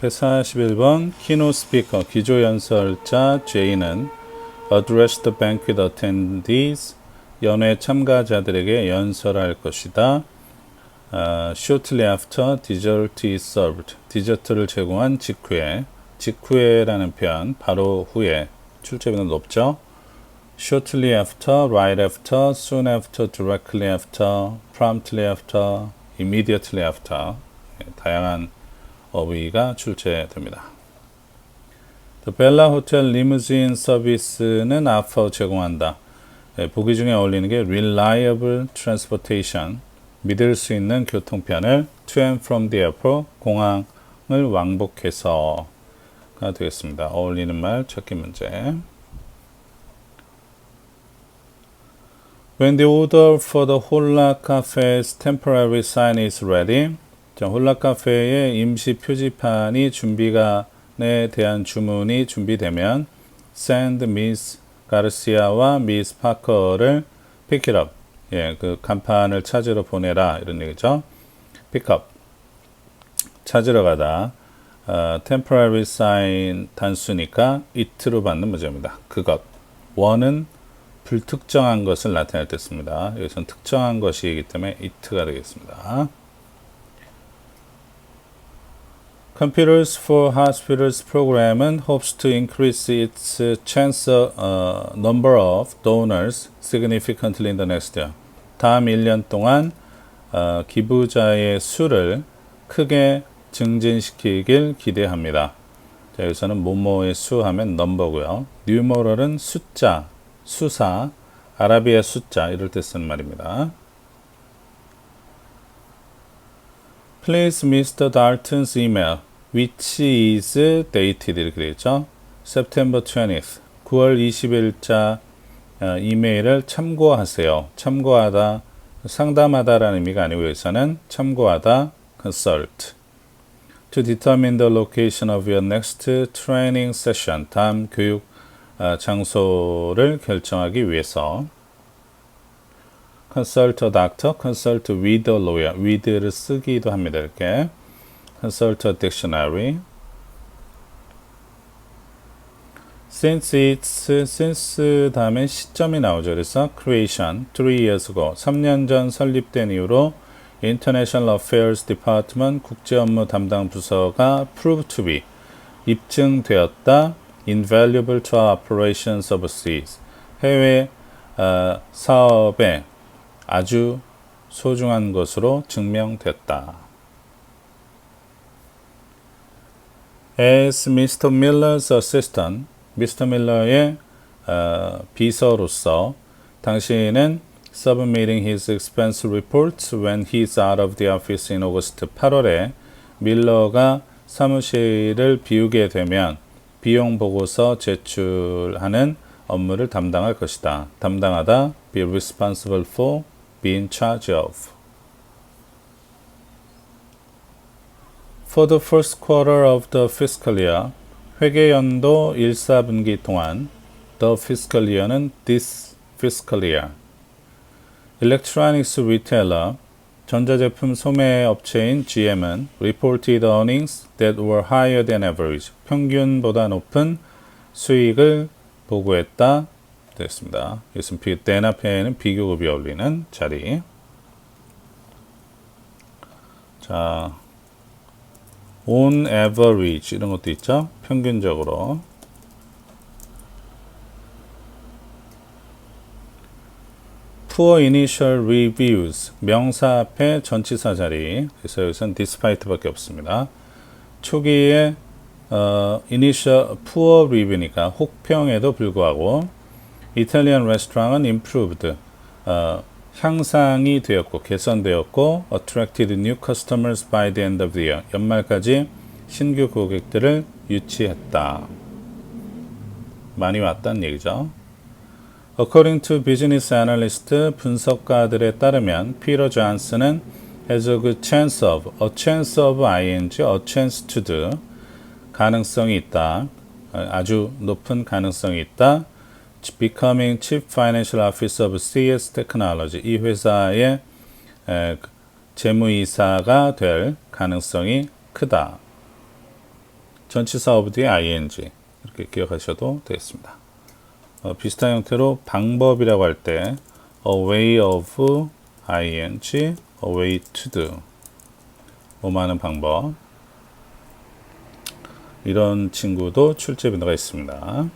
141번 키노 스피커 기조 연설자 J는 address the banquet attendees 연회 참가자들에게 연설할 것이다. 아, shortly after dessert is served. 디저트를 제공한 직후에 직후에라는 표현 바로 후에 출제비는 높죠. shortly after, right after, soon after, directly after, promptly after, immediately after 예, 다양한 어휘가 출제됩니다. Bella Hotel Limousine 서비스는 앞서 제공한다. 예, 보기 중에 어울리는 게 reliable transportation, 믿을 수 있는 교통편을 to and from the airport, 공항을 왕복해서가 되겠습니다. 어울리는 말 찾기 문제. When the order for the Holla Cafe's temporary sign is ready, 자, 홀라 카페의 임시 표지판이 준비가에 대한 주문이 준비되면 send Miss 가르시아와 Miss 파커를 pick it up. 예, 그 간판을 찾으러 보내라 이런 얘기죠. pick up. 찾으러 가다. 어, temporary sign 단수니까 it로 받는 문제입니다. 그것. 원은 불특정한 것을 나타낼 때 씁니다. 여기서는 특정한 것이기 때문에 it가 되겠습니다. Computers for Hospitals 프로그램은 hopes to increase its chance uh, number of donors significantly in the next year. 다음 1년 동안 어, 기부자의 수를 크게 증진시키길 기대합니다. 자, 여기서는 뭐뭐의 수 하면 넘버고요. numeral은 숫자, 수사, 아라비아 숫자 이럴 때 쓰는 말입니다. Please Mr. Dalton's email which is dated 이렇게 되어 있죠. September 20th 9월 20일자 어, 이메일을 참고하세요. 참고하다 상담하다라는 의미가 아니고 여기서는 참고하다 consult to determine the location of your next training session 다음 교육 어, 장소를 결정하기 위해서 consult a doctor, consult with a lawyer, with를 쓰기도 합니다. 이렇게 consult a dictionary. Since it's since 다음에 시점이 나오죠. 그래서 creation, three years ago, 3년 전 설립된 이후로 International Affairs Department 국제 업무 담당 부서가 proved to be 입증되었다. invaluable to our operations overseas. 해외 어, 사업에 아주 소중한 것으로 증명됐다. As Mr. Miller's assistant, Mr. 밀러의 어, 비서로서 당신은 submitting his expense reports when he's out of the office in August 8월에 밀러가 사무실을 비우게 되면 비용 보고서 제출하는 업무를 담당할 것이다. 담당하다 be responsible for, be in charge of. For the first quarter of the fiscal year, 회계 연도 1, 4분기 동안 the fiscal year는 this fiscal year. Electronics retailer, 전자제품 소매 업체인 GM은 reported earnings that were higher than average, 평균보다 높은 수익을 보고했다. 이것은 비, then 앞에는 비교급이 어울리는 자리. 자, on average 이런 것도 있죠. 평균적으로. initial reviews 명사 앞에 전치사 자리 그래서 여기서는 despite밖에 없습니다. 초기에 어, initial poor review니까 혹평에도 불구하고 이탈리안 레스토랑은 improved 어, 향상이 되었고 개선되었고 attracted new customers by the end of the year 연말까지 신규 고객들을 유치했다. 많이 왔다는 얘기죠. According to business analyst 분석가들에 따르면 피터 존슨은 has a good chance of a chance of ing a chance to do 가능성이 있다. 아주 높은 가능성이 있다. Becoming chief financial officer of CS Technology 이 회사의 에, 재무이사가 될 가능성이 크다. 전치사 of 뒤에 ing 이렇게 기억하셔도 되겠습니다. 어, 비슷한 형태로 방법이라고 할 때 a way of ing, a way to do 뭐하는 방법 이런 친구도 출제 빈도가 있습니다.